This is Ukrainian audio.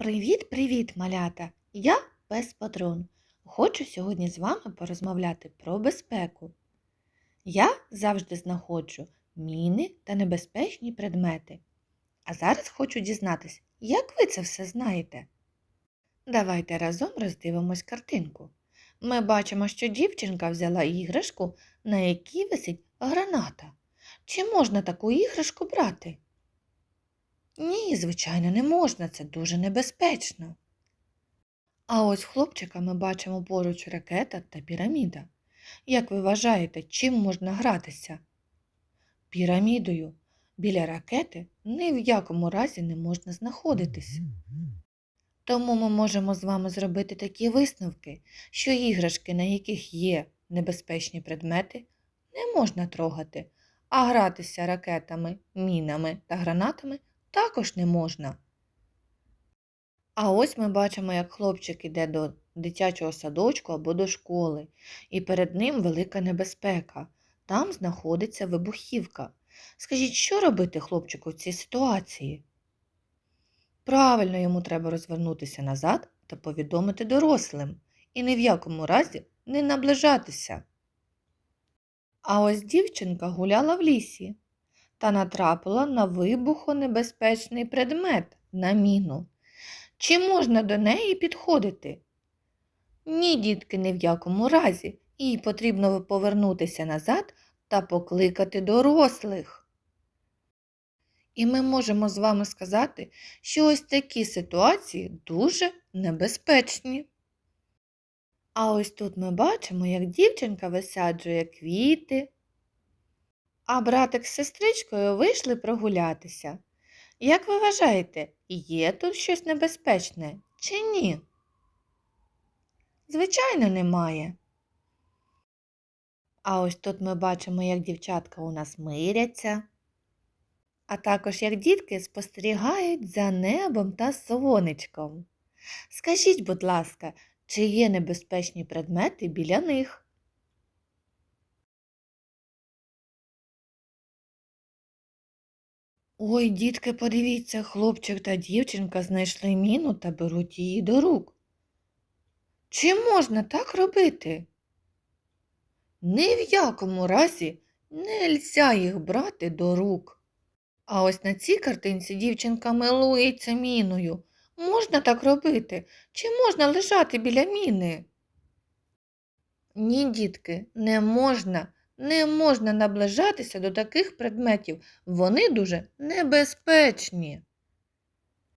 Привіт-привіт, малята! Я пес Патрон. Хочу сьогодні з вами порозмовляти про безпеку. Я завжди знаходжу міни та небезпечні предмети. А зараз хочу дізнатись, як ви це все знаєте. Давайте разом роздивимось картинку. Ми бачимо, що дівчинка взяла іграшку, на якій висить граната. Чи можна таку іграшку брати? Ні, звичайно, не можна, це дуже небезпечно. А ось хлопчика ми бачимо поруч ракета та піраміда. Як ви вважаєте, чим можна гратися? Пірамідою. Біля ракети ні в якому разі не можна знаходитись. Тому ми можемо з вами зробити такі висновки, що іграшки, на яких є небезпечні предмети, не можна трогати, а гратися ракетами, мінами та гранатами також не можна. А ось ми бачимо, як хлопчик іде до дитячого садочку або до школи, і перед ним велика небезпека. Там знаходиться вибухівка. Скажіть, що робити хлопчику в цій ситуації? Правильно йому треба розвернутися назад та повідомити дорослим і ні в якому разі не наближатися. А ось дівчинка гуляла в лісі та натрапила на вибухонебезпечний предмет на міну. Чи можна до неї підходити? Ні, дітки, ні в якому разі. Їй потрібно повернутися назад та покликати дорослих. І ми можемо з вами сказати, що ось такі ситуації дуже небезпечні. А ось тут ми бачимо, як дівчинка висаджує квіти, а братик з сестричкою вийшли прогулятися. Як ви вважаєте, є тут щось небезпечне чи ні? Звичайно, немає. А ось тут ми бачимо, як дівчатка у нас миряться, а також як дітки спостерігають за небом та сонечком. Скажіть, будь ласка, чи є небезпечні предмети біля них? Ой, дітки, подивіться, хлопчик та дівчинка знайшли міну та беруть її до рук. Чи можна так робити? Ні в якому разі нельзя їх брати до рук. А ось на цій картинці дівчинка милується міною. Можна так робити? Чи можна лежати біля міни? Ні, дітки, не можна. Не можна наближатися до таких предметів. Вони дуже небезпечні.